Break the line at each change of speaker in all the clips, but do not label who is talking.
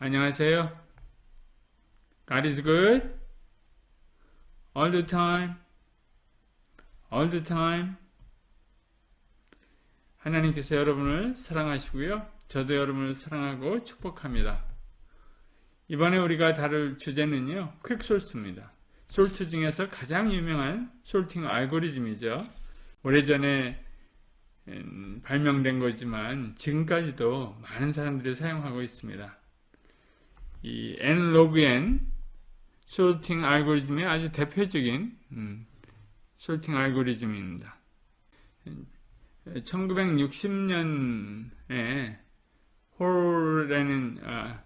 안녕하세요. God is good all the time. all the time. 하나님께서 여러분을 사랑하시고요. 저도 여러분을 사랑하고 축복합니다. 이번에 우리가 다룰 주제는요. 퀵솔트입니다. 솔트 중에서 가장 유명한 솔팅 알고리즘이죠. 오래전에 음, 발명된 거지만 지금까지도 많은 사람들이 사용하고 있습니다. 이 n log n 솔팅 알고리즘의 아주 대표적인 음, 솔팅 알고리즘입니다. 1960년에 홀라는 아,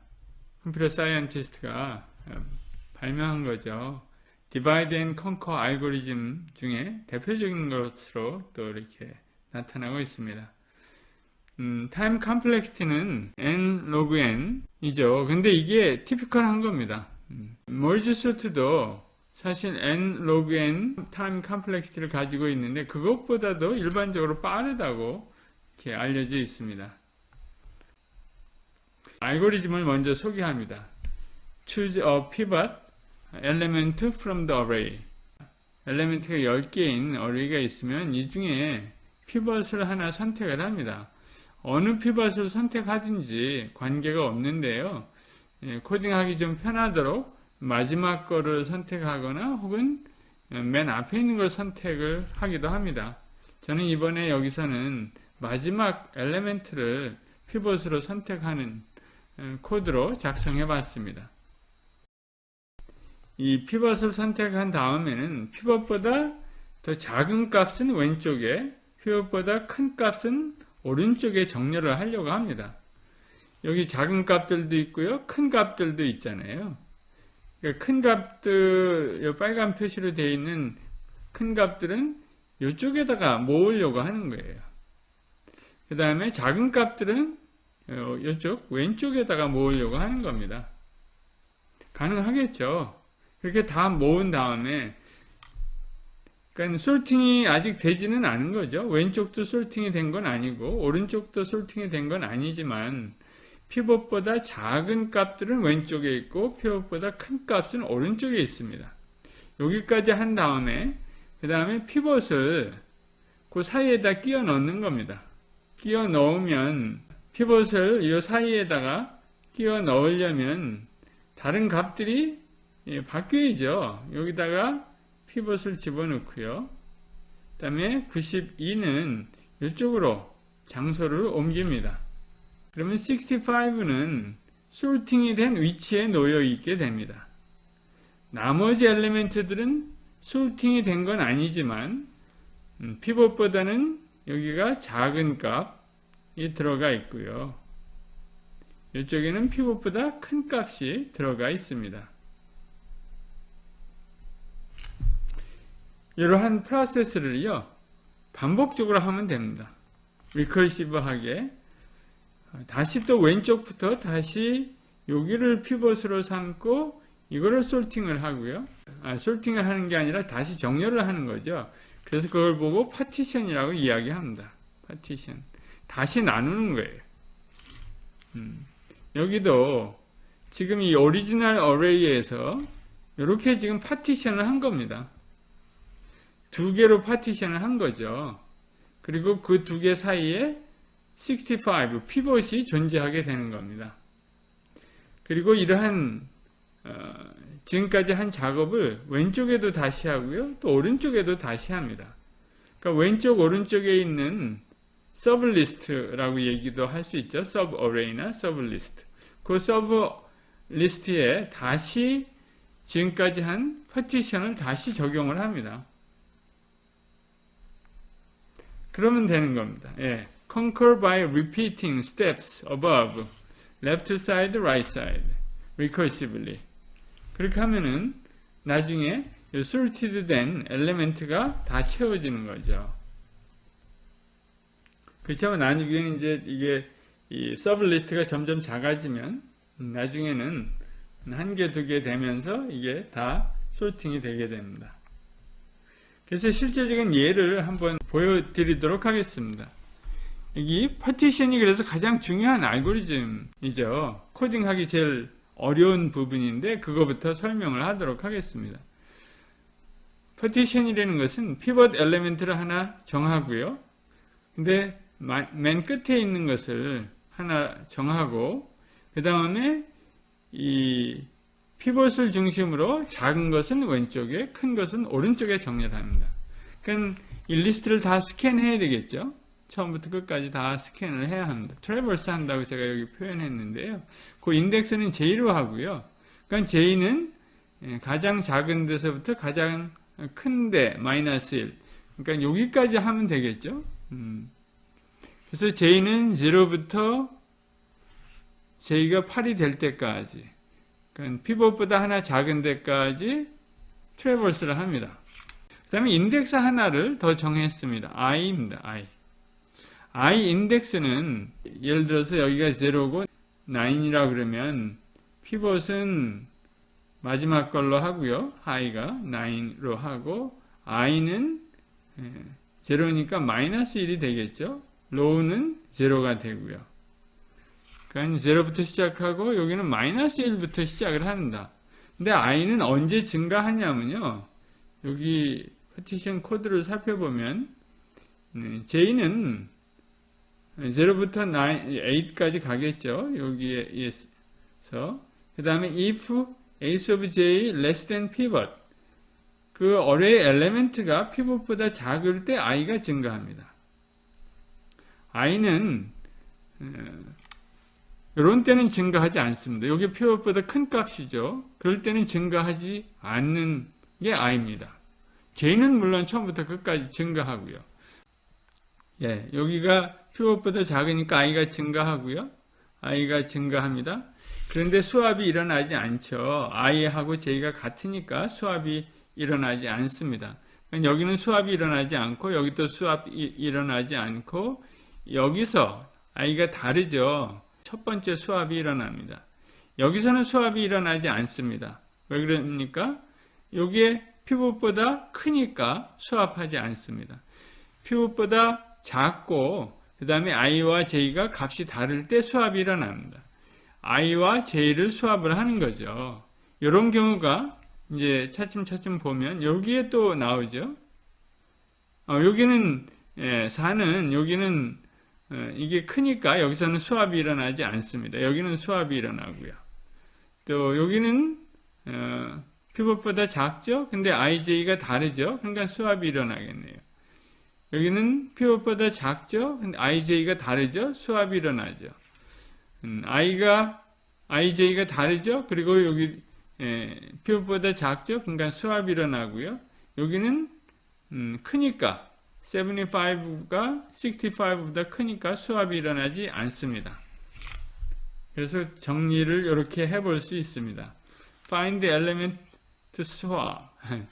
컴퓨터 사이언티스트가 아, 발명한 거죠. 디바이드 앤 컨커 알고리즘 중에 대표적인 것으로 또 이렇게 나타나고 있습니다. 음, 타임 컴플렉시티는 n 로그 n이죠. 근데 이게 티피컬한 겁니다. 음, 멀지 소트도 사실 n 로그 n 타임 컴플렉시티를 가지고 있는데 그것보다도 일반적으로 빠르다고 이렇게 알려져 있습니다. 알고리즘을 먼저 소개합니다. Choose a pivot element from the array. 엘리멘트가 10개인 어레이가 있으면 이 중에 피벗을 하나 선택을 합니다. 어느 피벗을 선택하든지 관계가 없는데요. 예, 코딩하기 좀 편하도록 마지막 거를 선택하거나 혹은 맨 앞에 있는 걸 선택을 하기도 합니다. 저는 이번에 여기서는 마지막 엘리멘트를 피벗으로 선택하는 어, 코드로 작성해 봤습니다. 이 피벗을 선택한 다음에는 피벗보다 더 작은 값은 왼쪽에 피벗보다 큰 값은 오른쪽에 정렬을 하려고 합니다. 여기 작은 값들도 있고요. 큰 값들도 있잖아요. 그러니까 큰 값들, 빨간 표시로 되어 있는 큰 값들은 이쪽에다가 모으려고 하는 거예요. 그 다음에 작은 값들은 이쪽 왼쪽에다가 모으려고 하는 겁니다. 가능하겠죠. 그렇게 다 모은 다음에 그러니까 솔팅이 아직 되지는 않은 거죠. 왼쪽도 솔팅이 된 건 아니고 오른쪽도 솔팅이 된 건 아니지만 피벗보다 작은 값들은 왼쪽에 있고 피벗보다 큰 값은 오른쪽에 있습니다. 여기까지 한 다음에 그 다음에 피벗을 그 사이에다 끼워 넣는 겁니다. 끼워 넣으면 피벗을 이 사이에다가 끼워 넣으려면 다른 값들이 예, 바뀌어야죠. 여기다가 피벗을 집어넣고요. 그 다음에 92는 이쪽으로 장소를 옮깁니다. 그러면 65는 솔팅이 된 위치에 놓여 있게 됩니다. 나머지 엘리멘트들은 솔팅이 된 건 아니지만 음, 피벗보다는 여기가 작은 값이 들어가 있고요. 이쪽에는 피벗보다 큰 값이 들어가 있습니다. 이러한 프로세스를요, 반복적으로 하면 됩니다. 리커시브하게. 다시 또 왼쪽부터 다시 여기를 피벗으로 삼고 이거를 솔팅을 하고요. 아, 솔팅을 하는 게 아니라 다시 정렬을 하는 거죠. 그래서 그걸 보고 파티션이라고 이야기합니다. 파티션. 다시 나누는 거예요. 음, 여기도 지금 이 오리지널 어레이에서 이렇게 지금 파티션을 한 겁니다. 두 개로 파티션을 한 거죠. 그리고 그 두 개 사이에 65 피벗이 존재하게 되는 겁니다. 그리고 이러한 어, 지금까지 한 작업을 왼쪽에도 다시 하고요. 또 오른쪽에도 다시 합니다. 그러니까 왼쪽 오른쪽에 있는 서브 리스트라고 얘기도 할 수 있죠. 서브 어레이나 서브 리스트. 그 서브 리스트에 다시 지금까지 한 파티션을 다시 적용을 합니다. 그러면 되는 겁니다. 예. Conquer by repeating steps above, left side, right side, recursively. 그렇게 하면은 나중에 이 sorted 된 엘리멘트가 다 채워지는 거죠. 그렇지만 나중에 이제 이게 이 서브 리스트가 점점 작아지면 나중에는 한 개, 두 개 되면서 이게 다 소팅이 되게 됩니다. 그래서 실제적인 예를 한번 보여드리도록 하겠습니다. 여기 파티션이 그래서 가장 중요한 알고리즘이죠. 코딩하기 제일 어려운 부분인데 그거부터 설명을 하도록 하겠습니다. 파티션이라는 것은 피벗 엘리멘트를 하나 정하고요. 근데 마- 맨 끝에 있는 것을 하나 정하고 그 다음에 이 피벗을 중심으로 작은 것은 왼쪽에 큰 것은 오른쪽에 정리를 합니다. 그러니까 이 리스트를 다 스캔해야 되겠죠. 처음부터 끝까지 다 스캔을 해야 합니다. 트래버스 한다고 제가 여기 표현했는데요. 그 인덱스는 J로 하고요. 그러니까 J는 예, 가장 작은 데서부터 가장 큰 데 마이너스 1. 그러니까 여기까지 하면 되겠죠. 음. 그래서 J는 0부터 J가 8이 될 때까지 그러니까 피벗보다 하나 작은 데까지 트래버스를 합니다. 그 다음에 인덱스 하나를 더 정했습니다. i입니다. i. i 인덱스는 예를 들어서 여기가 0고 9이라 그러면 피벗은 마지막 걸로 하고요. i가 9로 하고 i는 0니까 마이너스 1이 되겠죠. low는 0가 되고요. 그러니까 0부터 시작하고 여기는 마이너스 1부터 시작을 한다. 근데 i는 언제 증가하냐면요. 여기 파티션 코드를 살펴보면 네, j는 0부터 9, 8까지 가겠죠. 여기에서 그 다음에 if ace of j less than pivot 그 어레이 엘레멘트가 피벗보다 작을 때 i가 증가합니다. i는 이런 때는 증가하지 않습니다. 여기 피벗보다 큰 값이죠. 그럴 때는 증가하지 않는 게 i입니다. j는 물론 처음부터 끝까지 증가하고요. 예, 여기가 피벗보다 작으니까 i가 증가하고요. i가 증가합니다. 그런데 수압이 일어나지 않죠. i하고 j가 같으니까 수압이 일어나지 않습니다. 여기는 수압이 일어나지 않고 여기도 수압이 일어나지 않고 여기서 i가 다르죠. 첫 번째 수압이 일어납니다. 여기서는 수압이 일어나지 않습니다. 왜 그럽니까? 여기에 피벗보다 크니까 수압하지 않습니다. 피벗보다 작고 그 다음에 i와 j가 값이 다를 때 수압이 일어납니다. i와 j를 수압을 하는 거죠. 이런 경우가 이제 차츰차츰 보면 여기에 또 나오죠. 어, 여기는 예, 4는 여기는 어, 이게 크니까 여기서는 수압이 일어나지 않습니다. 여기는 수압이 일어나고요. 또 여기는 어, 피벗보다 작죠? 근데 IJ가 다르죠? 그러니까 수압이 일어나겠네요. 여기는 피벗보다 작죠? IJ가 다르죠? 수압이 일어나죠. 음, I가 IJ가 다르죠? 그리고 여기 예, 피벗보다 작죠? 그러니까 수압이 일어나고요. 여기는 음, 크니까 75가 65보다 크니까 수압이 일어나지 않습니다. 그래서 정리를 이렇게 해볼 수 있습니다. Find the element swap.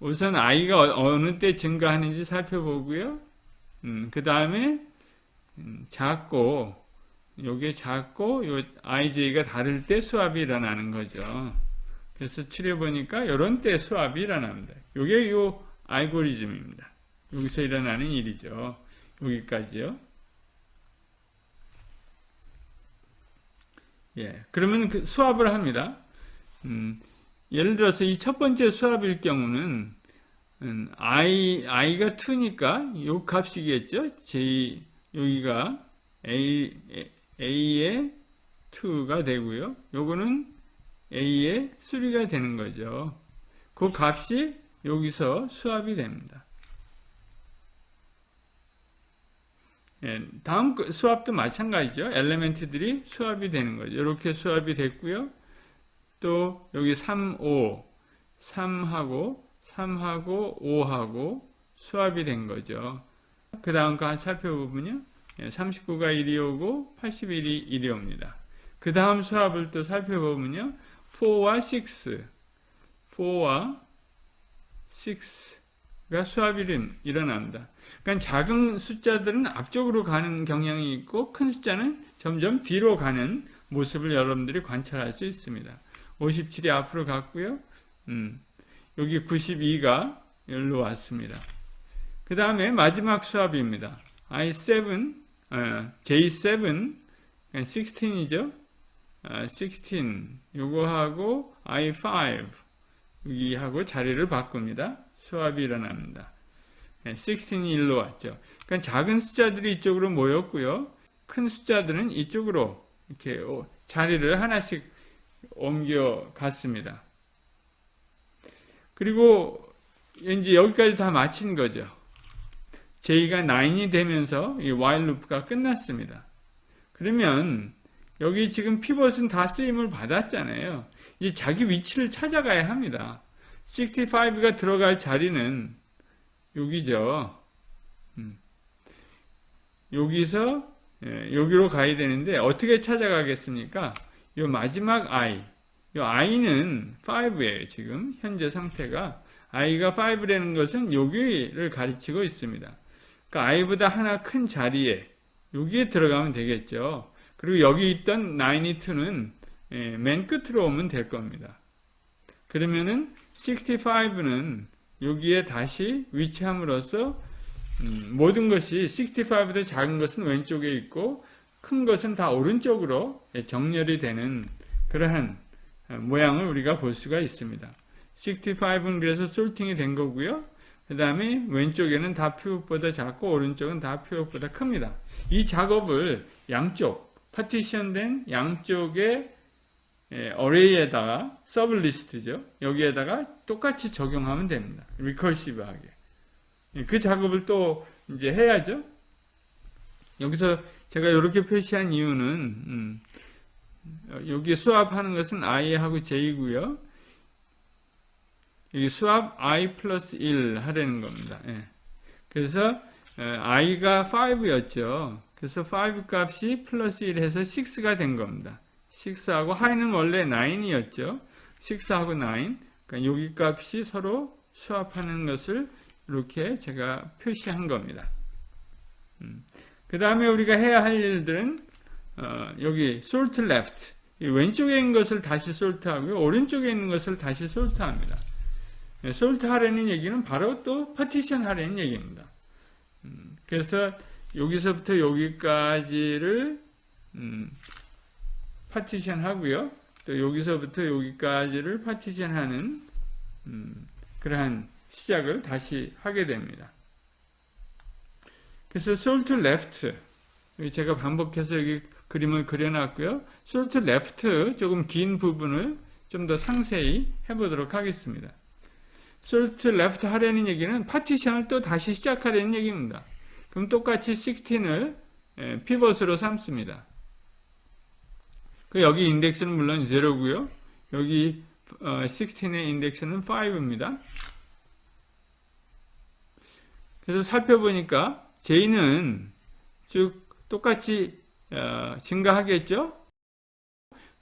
우선 i가 어느 때 증가하는지 살펴보고요. 음, 그 다음에 음, 작고 요게 작고 요 ij가 다를 때 수압이 일어나는 거죠. 그래서 추려 보니까 이런 때 수압이 일어납니다. 요게 요 알고리즘입니다. 여기서 일어나는 일이죠. 여기까지요. 예, 그러면 그 수압을 합니다. 음, 예를 들어서 이 첫 번째 수압일 경우는 음, i i가 2니까 요 값이겠죠. j 여기가 a a의 2가 되고요. 요거는 a의 3가 되는 거죠. 그 값이 여기서 수압이 됩니다. 예, 다음 그 수압도 마찬가지죠. 엘레멘트들이 수압이 되는 거죠. 이렇게 수압이 됐고요. 또 여기 3, 5, 3하고 3하고 5하고 수압이 된 거죠. 그 다음 거 살펴보면요. 39가 1이 오고 81이 1이 옵니다. 그 다음 수압을 또 살펴보면요. 4와 6, 4와 6가 수합이 일- 일어납니다. 그러니까 작은 숫자들은 앞쪽으로 가는 경향이 있고 큰 숫자는 점점 뒤로 가는 모습을 여러분들이 관찰할 수 있습니다. 57이 앞으로 갔고요. 음, 여기 92가 여기로 왔습니다. 그 다음에 마지막 수합입니다. I7, 어, J7, 16이죠. 16, 요거하고 I5, 여기하고 자리를 바꿉니다. 수합이 일어납니다. 16이 일로 왔죠. 그러니까 작은 숫자들이 이쪽으로 모였고요. 큰 숫자들은 이쪽으로 이렇게 오- 자리를 하나씩 옮겨 갔습니다. 그리고 이제 여기까지 다 마친 거죠. J가 9이 되면서 이 while loop가 끝났습니다. 그러면 여기 지금 피벗은 다 쓰임을 받았잖아요. 이제 자기 위치를 찾아가야 합니다. 65가 들어갈 자리는 여기죠. 음. 여기서 예, 여기로 가야 되는데 어떻게 찾아가겠습니까? 이 마지막 i, 이 i는 5예요. 지금 현재 상태가 i가 5라는 것은 여기를 가르치고 있습니다. 그러니까 i보다 하나 큰 자리에 여기에 들어가면 되겠죠. 그리고 여기 있던 92는 예, 맨 끝으로 오면 될 겁니다. 그러면은 65는 여기에 다시 위치함으로써 음, 모든 것이 65보다 작은 것은 왼쪽에 있고 큰 것은 다 오른쪽으로 예, 정렬이 되는 그러한 어, 모양을 우리가 볼 수가 있습니다. 65는 그래서 솔팅이 된 거고요. 그 다음에 왼쪽에는 다 피벗보다 작고 오른쪽은 다 피벗보다 큽니다. 이 작업을 양쪽 파티션된 양쪽의 예, 어레이에다가 서브 리스트죠. 여기에다가 똑같이 적용하면 됩니다. 리커시브하게. 예, 그 작업을 또 이제 해야죠. 여기서 제가 이렇게 표시한 이유는 음, 어, 여기 수합하는 것은 i하고 j고요. 여기 수합 i 플러스 1 하려는 겁니다. 예. 그래서 에, i가 5였죠. 그래서 5 값이 플러스 1 해서 6가 된 겁니다. 6하고 하이는 원래 9이었죠. 6하고 9. 그러니까 여기 값이 서로 수합하는 것을 이렇게 제가 표시한 겁니다. 그 다음에 우리가 해야 할 일들은 어, 여기 left 이 왼쪽에 있는 것을 다시 sort하고요. 오른쪽에 있는 것을 다시 sort합니다. 네, 하려는 얘기는 바로 또 partition 하려는 얘기입니다. 음, 그래서 여기서부터 여기까지를 음, 파티션 하고요. 또 여기서부터 여기까지를 파티션 하는 음, 그러한 시작을 다시 하게 됩니다. 그래서 sort left 제가 반복해서 여기 그림을 그려놨고요. sort left 조금 긴 부분을 좀 더 상세히 해보도록 하겠습니다. sort left 하려는 얘기는 파티션을 또 다시 시작하려는 얘기입니다. 그럼 똑같이 16을 피벗으로 삼습니다. 그 여기 인덱스는 물론 0고요. 여기 16의 인덱스는 5입니다. 그래서 살펴보니까 J는 쭉 똑같이 어, 증가하겠죠.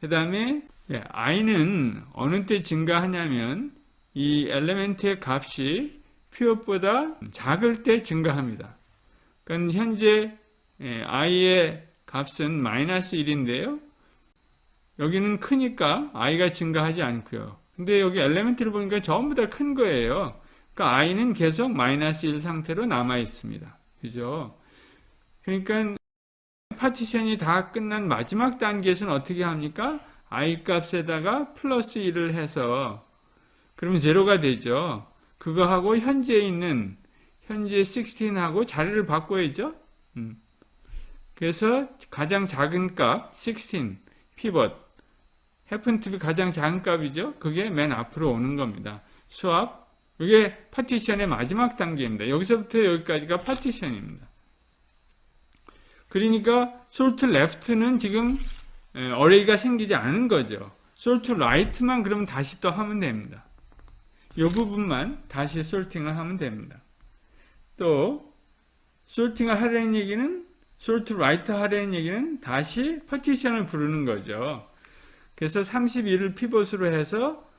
그 다음에 i는 어느 때 증가하냐면 이 엘리멘트의 값이 피엇보다 작을 때 증가합니다. 그러니까 현재 예, i의 값은 마이너스 1인데요. 여기는 크니까 i가 증가하지 않고요. 근데 여기 엘리멘트를 보니까 전부 다 큰 거예요. 그러니까 i는 계속 마이너스 1 상태로 남아 있습니다. 그죠? 그러니까 파티션이 다 끝난 마지막 단계에서는 어떻게 합니까? i 값에다가 플러스 1을 해서 그러면 제로가 되죠. 그거하고 현재 있는 현재 16하고 자리를 바꿔야죠. 음. 그래서 가장 작은 값 16 피벗 happen 가장 작은 값이죠. 그게 맨 앞으로 오는 겁니다. 수압 이게 파티션의 마지막 단계입니다. 여기서부터 여기까지가 파티션입니다. 그러니까 sort left는 지금 어레이가 생기지 않은 거죠. sort right만 그러면 다시 또 하면 됩니다. 이 부분만 다시 sorting을 하면 됩니다. 또 sorting을 하려는 얘기는 sort right 하려는 얘기는 다시 파티션을 부르는 거죠. 그래서 31을 피벗으로 해서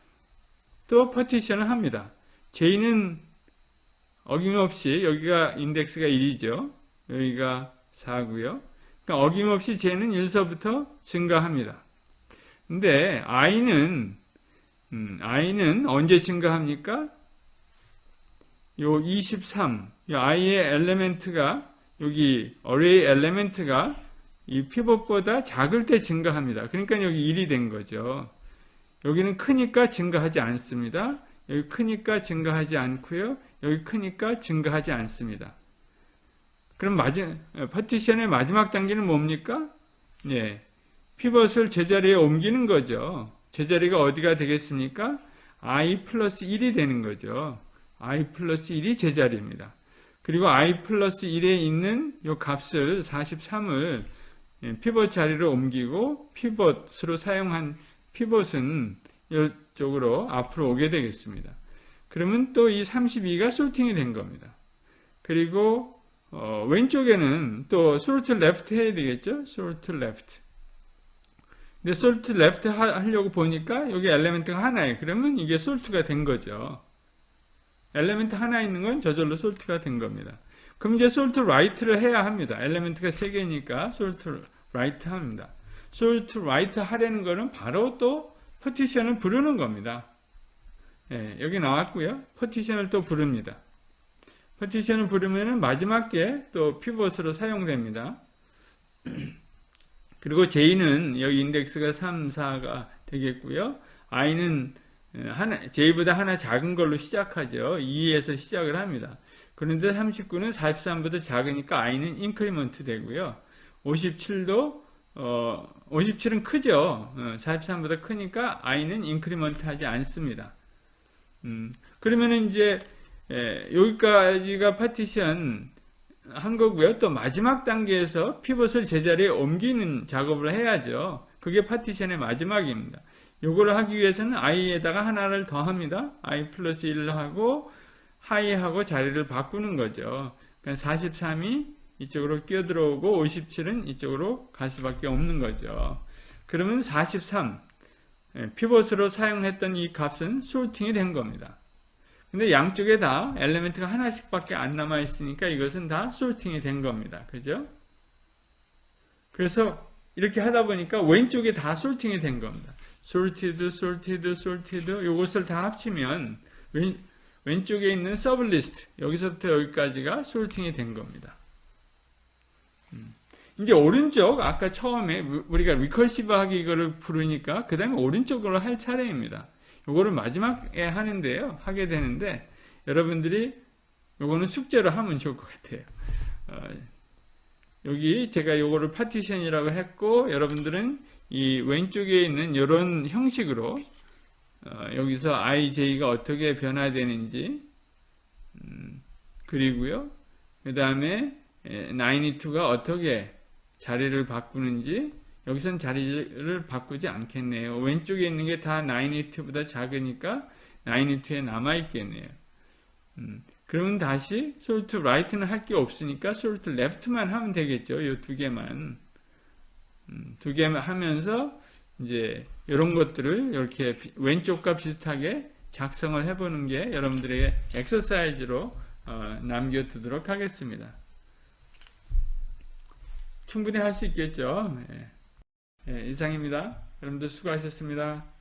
또 파티션을 합니다. J는 어김없이 여기가 인덱스가 1이죠. 여기가 4고요. 그러니까 어김없이 J는 1서부터 증가합니다. 근데 I는 음, I는 언제 증가합니까? 요 23, 요 I의 엘레멘트가 여기 어레이 엘레멘트가 이 피벗보다 작을 때 증가합니다. 그러니까 여기 1이 된 거죠. 여기는 크니까 증가하지 않습니다. 여기 크니까 증가하지 않고요. 여기 크니까 증가하지 않습니다. 그럼 마지, 파티션의 마지막 단계는 뭡니까? 예. 피벗을 제자리에 옮기는 거죠. 제자리가 어디가 되겠습니까? i 플러스 1이 되는 거죠. i 플러스 1이 제자리입니다. 그리고 i 플러스 1에 있는 이 값을 43을 예, 피벗 자리로 옮기고 피벗으로 사용한 피벗은 이 쪽으로 앞으로 오게 되겠습니다. 그러면 또 이 32가 솔팅이 된 겁니다. 그리고 어, 왼쪽에는 또 sort left 해야 되겠죠? sort left. 근데 left 하, 하려고 보니까 여기 엘레멘트가 하나예요. 그러면 이게 sort가 된 거죠. 엘레멘트 하나 있는 건 저절로 sort가 된 겁니다. 그럼 이제 sort right를 해야 합니다. 엘레멘트가 세 개니까 sort right 합니다. sort right 하려는 거는 바로 또 퍼티션을 부르는 겁니다. 예, 여기 나왔고요. 퍼티션을 또 부릅니다. 퍼티션을 부르면은 마지막 게 또 피벗으로 사용됩니다. 그리고 J는 여기 인덱스가 3, 4가 되겠고요. I는 하나, J보다 하나 작은 걸로 시작하죠. 2에서 시작을 합니다. 그런데 39는 43보다 작으니까 I는 인크리먼트 되고요. 57도 어, 57은 크죠. 어, 43보다 크니까 I는 인크리먼트 하지 않습니다. 음, 그러면은 이제 예, 여기까지가 파티션 한 거고요. 또 마지막 단계에서 피벗을 제자리에 옮기는 작업을 해야죠. 그게 파티션의 마지막입니다. 요거를 하기 위해서는 i에다가 하나를 더합니다. i 플러스 1을 하고 하이하고 자리를 바꾸는 거죠. 그러니까 43이 이쪽으로 끼어들어오고 57은 이쪽으로 갈 수밖에 없는 거죠. 그러면 43 예, 피벗으로 사용했던 이 값은 솔팅이 된 겁니다. 근데 양쪽에 다 엘리멘트가 하나씩 밖에 안 남아 있으니까 이것은 다 솔팅이 된 겁니다. 그죠? 그래서 이렇게 하다 보니까 왼쪽에 다 솔팅이 된 겁니다. sorted, sorted, sorted 이것을 다 합치면 왼, 왼쪽에 있는 서블리스트 여기서부터 여기까지가 솔팅이 된 겁니다. 음. 이제 오른쪽 아까 처음에 우리가 리커시브하게 이거를 부르니까 그 다음에 오른쪽으로 할 차례입니다. 요거를 마지막에 하는데요. 하게 되는데 여러분들이 요거는 숙제로 하면 좋을 것 같아요. 어, 여기 제가 요거를 파티션이라고 했고 여러분들은 이 왼쪽에 있는 이런 형식으로 어, 여기서 ij가 어떻게 변화되는지 음, 그리고요. 그 다음에 92가 어떻게 자리를 바꾸는지 여기선 자리를 바꾸지 않겠네요. 왼쪽에 있는 게 다 9이트보다 작으니까 9이트에 남아있겠네요. 음, 그러면 다시 sort right는 할 게 없으니까 sort left만 하면 되겠죠. 이 두 개만. 음, 두 개만 하면서 이제 이런 것들을 이렇게 왼쪽과 비슷하게 작성을 해보는 게 여러분들의 엑서사이즈로 어, 남겨두도록 하겠습니다. 충분히 할 수 있겠죠. 예. 예, 이상입니다. 여러분들 수고하셨습니다.